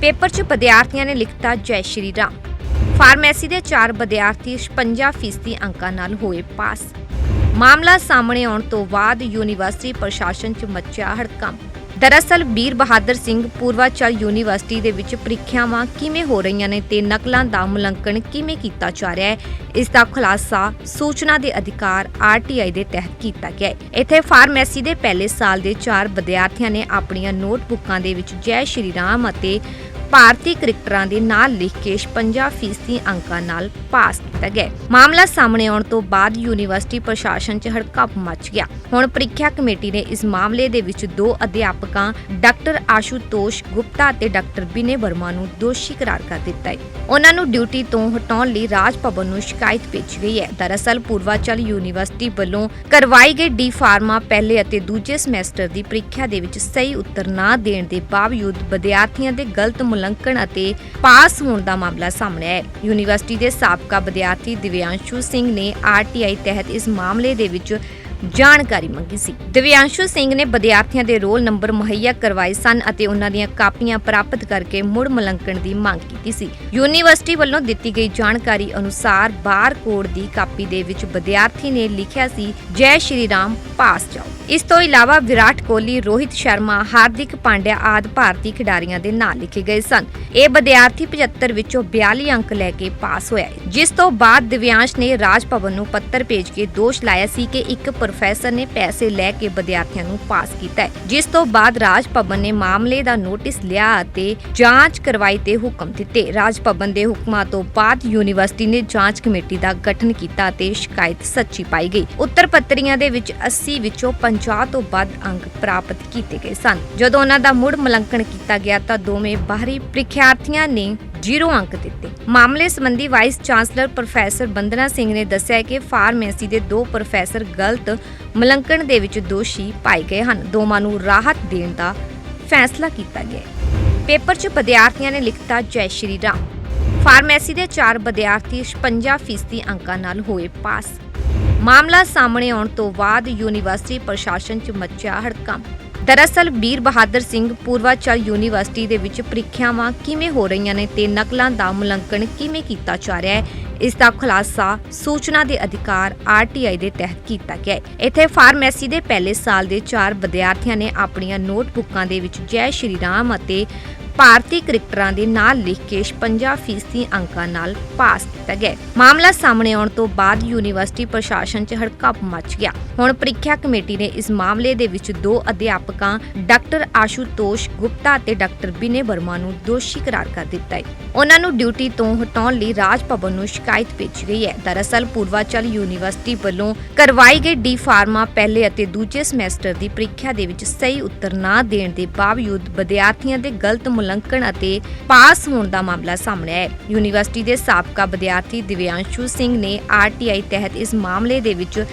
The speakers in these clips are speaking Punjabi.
ਪੇਪਰ 'ਚ ਵਿਦਿਆਰਥੀਆਂ ਨੇ ਲਿਖਤਾ ਜੈ ਸ਼੍ਰੀ ਰਾਮ। ਫਾਰਮੇਸੀ ਦੇ ਚਾਰ ਵਿਦਿਆਰਥੀ 56% ਅੰਕਾਂ ਨਾਲ ਹੋਏ ਪਾਸ। ਮਾਮਲਾ ਸਾਹਮਣੇ ਆਉਣ ਤੋਂ ਬਾਅਦ ਯੂਨੀਵਰਸਿਟੀ ਪ੍ਰਸ਼ਾਸਨ 'ਚ ਮੱਚਿਆ ਹੜਕੰਪ। ਦਰਅਸਲ ਵੀਰ ਬਹਾਦਰ ਸਿੰਘ ਪੂਰਵਾਚਲ ਯੂਨੀਵਰਸਿਟੀ ਦੇ ਵਿੱਚ ਪ੍ਰੀਖਿਆਵਾਂ ਕਿਵੇਂ ਹੋ ਰਹੀਆਂ ਨੇ ਤੇ ਨਕਲਾਂ ਦਾ ਮੁਲੰਕਣ ਕਿਵੇਂ ਕੀਤਾ ਜਾ ਰਿਹਾ ਹੈ, ਇਸ ਦਾ ਖੁਲਾਸਾ ਸੂਚਨਾ ਦੇ ਅਧਿਕਾਰ ਆਰਟੀਆਈ ਦੇ ਤਹਿਤ ਕੀਤਾ ਗਿਆ ਹੈ। ਇੱਥੇ ਫਾਰਮੇਸੀ ਦੇ ਪਹਿਲੇ ਸਾਲ ਦੇ ਚਾਰ ਵਿਦਿਆਰਥੀਆਂ ਨੇ ਆਪਣੀਆਂ ਨੋਟਬੁੱਕਾਂ ਦੇ ਵਿੱਚ ਜੈ ਸ਼੍ਰੀ ਰਾਮ ਅਤੇ ਭਾਰਤੀ ਕ੍ਰਿਕਟਰਾਂ ਦੇ ਨਾਲ ਲਿਖ ਕੇ 56% ਅੰਕਾਂ ਨਾਲ ਪਾਸ ਕੀਤਾ ਗਿਆ। ਮਾਮਲਾ ਸਾਹਮਣੇ ਆਉਣ ਤੋਂ ਬਾਅਦ ਯੂਨੀਵਰਸਿਟੀ ਪ੍ਰਸ਼ਾਸਨ 'ਚ ਹੜਕੰਪ ਮਚ ਗਿਆ। ਹੁਣ ਪ੍ਰੀਖਿਆ ਕਮੇਟੀ ਨੇ ਇਸ ਮਾਮਲੇ ਦੇ ਵਿੱਚ ਦੋ ਅਧਿਆਪਕਾਂ, ਡਾਕਟਰ ਆਸ਼ੂਤੋਸ਼ ਗੁਪਤਾ ਅਤੇ ਡਾਕਟਰ ਬਿਨੇ ਵਰਮਾ ਨੂੰ ਦੋਸ਼ੀ ਕਰਾਰ ਕਰ ਦਿੱਤਾ ਹੈ। ਉਹਨਾਂ ਨੂੰ ਡਿਊਟੀ ਤੋਂ ਹਟਾਉਣ ਲਈ ਰਾਜ ਭਵਨ ਨੂੰ ਸ਼ਿਕਾਇਤ ਭੇਜੀ ਗਈ ਹੈ। ਦਰਅਸਲ ਪੂਰਵਾਚਲ ਯੂਨੀਵਰਸਿਟੀ ਵੱਲੋਂ ਕਰਵਾਈ ਗਈ ਡੀ ਫਾਰਮਾ ਪਹਿਲੇ ਅਤੇ ਦੂਜੇ ਸਮੈਸਟਰ ਦੀ ਪ੍ਰੀਖਿਆ ਦੇ ਵਿੱਚ ਸਹੀ ਉੱਤਰ ਨਾ ਦੇਣ ਦੇ ਬਾਵਜੂਦ ਵਿਦਿਆਰਥੀਆਂ ਦੇ ਗਲਤ ਉਲੰਘਣ ਅਤੇ ਪਾਸ ਹੋਣ ਦਾ ਮਾਮਲਾ ਸਾਹਮਣੇ ਆਇਆ ਹੈ। ਯੂਨੀਵਰਸਿਟੀ ਦੇ ਸਾਬਕਾ ਵਿਦਿਆਰਥੀ ਦਿਵਿਆਂਸ਼ੂ ਸਿੰਘ ਨੇ ਆਰਟੀਆਈ ਤਹਿਤ ਇਸ ਮਾਮਲੇ ਦੇ ਵਿੱਚ ਜਾਣਕਾਰੀ ਮੰਗੀ ਸੀ। ਦਿਵਿਆਂਸ਼ੂ ਸਿੰਘ ਨੇ ਵਿਦਿਆਰਥੀਆਂ ਦੇ ਰੋਲ ਨੰਬਰ ਮੁਹੱਈਆ ਕਰਵਾਏ ਸਨ ਅਤੇ ਉਹਨਾਂ ਦੀਆਂ ਕਾਪੀਆਂ ਪ੍ਰਾਪਤ ਕਰਕੇ ਮੁੜ ਮੁਲੰਕਣ ਦੀ ਮੰਗ ਕੀਤੀ ਸੀ। ਯੂਨੀਵਰਸਿਟੀ ਵੱਲੋਂ ਦਿੱਤੀ ਗਈ ਜਾਣਕਾਰੀ ਅਨੁਸਾਰ ਬਾਰ ਕੋਡ ਦੀ ਕਾਪੀ ਦੇ ਵਿੱਚ ਵਿਦਿਆਰਥੀ ਨੇ ਲਿਖਿਆ ਸੀ, ਜੈ ਸ਼੍ਰੀ ਰਾਮ, ਪਾਸ ਜਾਓ। ਇਸ ਤੋਂ ਇਲਾਵਾ ਵਿਰਾਟ ਕੋਹਲੀ, ਰੋਹਿਤ ਸ਼ਰਮਾ, ਹਾਰਦਿਕ ਪਾਂਡਿਆ ਆਦਿ ਭਾਰਤੀ ਖਿਡਾਰੀਆਂ ਦੇ ਨਾਂ ਲਿਖੇ ਗਏ ਸਨ। ਇਹ ਵਿਦਿਆਰਥੀ 75 ਵਿੱਚੋਂ 42 ਅੰਕ ਲੈ ਕੇ ਪਾਸ ਹੋਇਆ ਜਿਸ ਤੋਂ ਬਾਅਦ ਦਿਵਿਆਂਸ਼ ਨੇ ਰਾਜ ਭਵਨ ਨੂੰ ਪੱਤਰ ਭੇਜ ਕੇ ਦੋਸ਼ ਲਾਇਆ ਸੀ ਕਿ ਇੱਕ ਪ੍ਰੋਫੈਸਰ ਨੇ ਪੈਸੇ ਲੈ ਕੇ ਵਿਦਿਆਰਥੀਆਂ ਨੂੰ ਪਾਸ ਕੀਤਾ ਹੈ, ਜਿਸ ਤੋਂ ਬਾਅਦ ਰਾਜ ਭਵਨ ਨੇ ਮਾਮਲੇ ਦਾ ਨੋਟਿਸ ਲਿਆ ਅਤੇ ਜਾਂਚ ਕਰਵਾਈ ਤੇ ਹੁਕਮ ਦਿੱਤੇ। ਰਾਜ ਭਵਨ ਦੇ ਹੁਕਮਾਂ ਤੋਂ ਬਾਅਦ ਯੂਨੀਵਰਸਿਟੀ ਨੇ ਜਾਂਚ ਕਮੇਟੀ ਦਾ ਗਠਨ ਕੀਤਾ ਤੇ ਸ਼ਿਕਾਇਤ ਸੱਚੀ ਪਾਈ ਗਈ। ਉੱਤਰ ਪੱਤਰੀਆਂ ਦੇ ਵਿੱਚ 80 ਵਿੱਚੋਂ 50 ਤੋਂ ਵੱਧ ਅੰਕ ਪ੍ਰਾਪਤ ਕੀਤੇ ਗਏ ਸਨ। ਜਦੋਂ ਉਹਨਾਂ ਦਾ ਮੁੜ ਮੁਲੰਕਣ ਕੀਤਾ ਗਿਆ ਤਾਂ ਦੋਵੇਂ ਬਾਹਰੀ ਪ੍ਰੀਖਿਆਰਥੀਆਂ ਨੇ ਜ਼ੀਰੋ ਅੰਕ ਦਿੱਤੇ। ਮਾਮਲੇ ਸੰਬੰਧੀ vice chancellor professor Bandana Singh ਨੇ ਦੱਸਿਆ ਕਿ ਫਾਰਮੇਸੀ ਦੇ ਦੋ ਪ੍ਰੋਫੈਸਰ ਗਲਤ ਮੁਲੰਕਣ ਦੇ ਵਿੱਚ ਦੋਸ਼ੀ ਪਾਏ ਗਏ ਹਨ। ਦੋਵਾਂ ਨੂੰ ਰਾਹਤ ਦੇਣ ਦਾ ਫੈਸਲਾ ਕੀਤਾ ਗਿਆ ਪੇਪਰ 'ਚ ਵਿਦਿਆਰਥੀਆਂ ਨੇ ਲਿਖਤਾ ਜੈ ਸ਼੍ਰੀ ਰਾਮ। ਫਾਰਮੇਸੀ ਦੇ ਚਾਰ ਵਿਦਿਆਰਥੀ 56% ਅੰਕਾਂ ਨਾਲ ਹੋਏ ਪਾਸ। ਮਾਮਲਾ ਸਾਹਮਣੇ ਆਉਣ ਤੋਂ ਬਾਅਦ ਯੂਨੀਵਰਸਿਟੀ ਪ੍ਰਸ਼ਾਸਨ 'ਚ ਮੱਚਿਆ ਹੜਕੰਪ। ਦਰਅਸਲ ਵੀਰ ਬਹਾਦਰ ਸਿੰਘ ਪੂਰਵਾਚਲ ਯੂਨੀਵਰਸਿਟੀ ਦੇ ਵਿੱਚ ਪ੍ਰੀਖਿਆਵਾਂ ਕਿਵੇਂ ਹੋ ਰਹੀਆਂ ਨੇ ਤੇ ਨਕਲਾਂ ਦਾ ਮੁਲੰਕਣ ਕਿਵੇਂ ਕੀਤਾ ਜਾ ਰਿਹਾ ਹੈ, ਇਸ ਦਾ ਖੁਲਾਸਾ ਸੂਚਨਾ ਦੇ ਅਧਿਕਾਰ ਆਰਟੀਆਈ ਦੇ ਤਹਿਤ ਕੀਤਾ ਗਿਆ ਹੈ। ਇੱਥੇ ਫਾਰਮੇਸੀ ਦੇ ਪਹਿਲੇ ਸਾਲ ਦੇ ਚਾਰ ਵਿਦਿਆਰਥੀਆਂ ਨੇ ਆਪਣੀਆਂ ਨੋਟਬੁੱਕਾਂ ਦੇ ਵਿੱਚ ਜੈ ਸ਼੍ਰੀ ਰਾਮ ਅਤੇ ਭਾਰਤੀ ਕ੍ਰਿਕਟਰਾਂ ਦੇ ਨਾਲ ਲਿਖ ਕੇ 56% ਅੰਕਾਂ ਨਾਲ ਪਾਸ ਕੀਤਾ ਗਿਆ। ਮਾਮਲਾ ਸਾਹਮਣੇ ਆਉਣ ਤੋਂ ਬਾਅਦ ਯੂਨੀਵਰਸਿਟੀ ਪ੍ਰਸ਼ਾਸਨ 'ਚ ਹੜਕੰਪ ਮਚ ਗਿਆ। ਹੁਣ ਪ੍ਰੀਖਿਆ ਕਮੇਟੀ ਨੇ ਇਸ ਮਾਮਲੇ ਦੇ ਵਿੱਚ ਦੋ ਅਧਿਆਪਕਾਂ, ਡਾਕਟਰ ਆਸ਼ੂਤੋਸ਼ ਗੁਪਤਾ ਅਤੇ ਡਾਕਟਰ ਬਿਨੇ ਵਰਮਾ ਨੂੰ ਦੋਸ਼ੀ ਕਰਾਰ ਕਰ ਦਿੱਤਾ ਹੈ। ਉਹਨਾਂ ਨੂੰ ਡਿਊਟੀ ਤੋਂ ਹਟਾਉਣ ਲਈ ਰਾਜ ਭਵਨ ਨੂੰ ਸ਼ਿਕਾਇਤ ਭੇਜੀ ਗਈ ਹੈ। ਦਰਅਸਲ ਪੂਰਵਾਚਲ ਯੂਨੀਵਰਸਿਟੀ ਵੱਲੋਂ ਕਰਵਾਈ ਗਈ ਡੀ ਫਾਰਮਾ ਪਹਿਲੇ ਅਤੇ ਦੂਜੇ ਸਮੈਸਟਰ ਦੀ ਪ੍ਰੀਖਿਆ ਦੇ ਵਿੱਚ ਸਹੀ ਉੱਤਰ ਨਾ ਦੇਣ ਦੇ ਬਾਵਜੂਦ ਵਿਦਿਆਰਥੀਆਂ ਦੇ ਗਲਤ ਉਲੰਘਣ ਅਤੇ ਪਾਸ ਹੋਣ ਦਾ ਮਾਮਲਾ ਸਾਹਮਣੇ ਆਇਆ ਹੈ। ਯੂਨੀਵਰਸਿਟੀ ਦੇ ਸਾਬਕਾ ਵਿਦਿਆਰਥੀ ਦਿਵਿਆਂਸ਼ੂ ਸਿੰਘ ਨੇ ਆਰਟੀਆਈ ਤਹਿਤ ਇਸ ਮਾਮਲੇ ਦੇ ਵਿੱਚ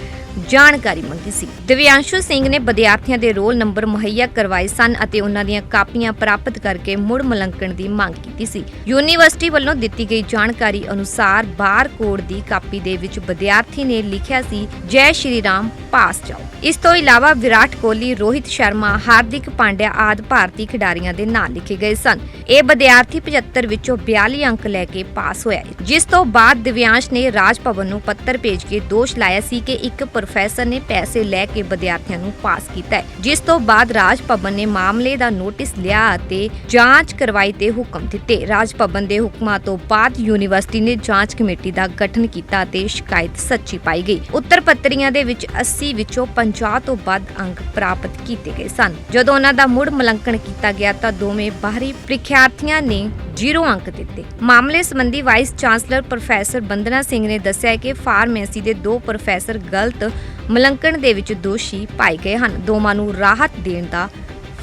ਜਾਣਕਾਰੀ ਮੰਗੀ ਸੀ। ਦਿਵਿਆਂਸ਼ੂ ਸਿੰਘ ਨੇ ਵਿਦਿਆਰਥੀਆਂ ਦੇ ਰੋਲ ਨੰਬਰ ਮੁਹੱਈਆ ਕਰਵਾਏ ਸਨ ਅਤੇ ਉਹਨਾਂ ਦੀਆਂ ਕਾਪੀਆਂ ਪ੍ਰਾਪਤ ਕਰਕੇ ਮੁੜ ਮੁਲੰਕਣ ਦੀ ਮੰਗ ਕੀਤੀ ਸੀ। ਯੂਨੀਵਰਸਿਟੀ ਵੱਲੋਂ ਦਿੱਤੀ ਗਈ ਜਾਣਕਾਰੀ ਅਨੁਸਾਰ ਬਾਰ ਕੋਡ ਦੀ ਕਾਪੀ ਦੇ ਵਿੱਚ ਵਿਦਿਆਰਥੀ ਨੇ ਲਿਖਿਆ ਸੀ, ਜੈ ਸ਼੍ਰੀ ਰਾਮ, ਪਾਸ ਜਾਓ। ਇਸ ਤੋਂ ਇਲਾਵਾ ਵਿਰਾਟ ਕੋਹਲੀ, ਰੋਹਿਤ ਸ਼ਰਮਾ, ਹਾਰਦਿਕ ਪਾਂਡਿਆ ਆਦਿ ਭਾਰਤੀ ਖਿਡਾਰੀਆਂ ਦੇ ਨਾਂ ਲਿਖੇ ਗਏ ਸਨ। ਇਹ ਵਿਦਿਆਰਥੀ 75 ਵਿੱਚੋਂ 42 ਅੰਕ ਲੈ ਕੇ ਪਾਸ ਹੋਇਆ ਜਿਸ ਤੋਂ ਬਾਅਦ ਦਿਵਿਆਂਸ਼ ਨੇ ਰਾਜ ਭਵਨ ਨੂੰ ਪੱਤਰ ਭੇਜ ਕੇ ਦੋਸ਼ ਲਾਇਆ ਸੀ ਕਿ ਇੱਕ ਪ੍ਰੋਫੈਸਰ ਨੇ ਪੈਸੇ ਲੈ ਕੇ ਵਿਦਿਆਰਥੀਆਂ ਨੂੰ ਪਾਸ ਕੀਤਾ ਹੈ। ਜਿਸ ਤੋਂ ਬਾਅਦ ਰਾਜ ਭਵਨ ਨੇ ਮਾਮਲੇ ਦਾ ਨੋਟਿਸ ਲਿਆ ਅਤੇ ਜਾਂਚ ਕਰਵਾਈ ਤੇ ਹੁਕਮ ਦਿੱਤੇ। ਰਾਜ ਭਵਨ ਦੇ ਹੁਕਮਾਂ ਤੋਂ ਬਾਅਦ ਯੂਨੀਵਰਸਿਟੀ ਨੇ ਜਾਂਚ ਕਮੇਟੀ ਦਾ ਗਠਨ ਕੀਤਾ ਅਤੇ ਸ਼ਿਕਾਇਤ ਸੱਚੀ ਪਾਈ ਗਈ। ਉੱਤਰ ਪੱਤਰੀਆਂ ਦੇ ਵਿੱਚ 80 ਵਿੱਚੋਂ 50 ਤੋਂ ਵੱਧ ਅੰਕ ਪ੍ਰਾਪਤ ਕੀਤੇ ਗਏ ਸਨ। ਜਦੋਂ ਉਹਨਾਂ ਦਾ ਮੁੜ ਮੁਲੰਕਣ ਕੀਤਾ ਗਿਆ ਤਾਂ ਦੋਵੇਂ ਬਾਹਰੀ ਪ੍ਰੀਖਿਆ ਪ੍ਰੀਖਿਆਰਥੀਆਂ ਨੇ ਜ਼ੀਰੋ ਅੰਕ ਦਿੱਤੇ। ਮਾਮਲੇ ਸੰਬੰਧੀ vice chancellor professor Bandana Singh ਨੇ ਦੱਸਿਆ ਕਿ ਫਾਰਮੇਸੀ ਦੇ ਦੋ ਪ੍ਰੋਫੈਸਰ ਗਲਤ ਮੁਲੰਕਣ ਦੇ ਵਿੱਚ ਦੋਸ਼ੀ ਪਾਏ ਗਏ ਹਨ। ਦੋਵਾਂ ਨੂੰ ਰਾਹਤ ਦੇਣ ਦਾ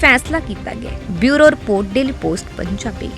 ਫੈਸਲਾ ਕੀਤਾ ਗਿਆ bureau report, Daily Post, Punjabi.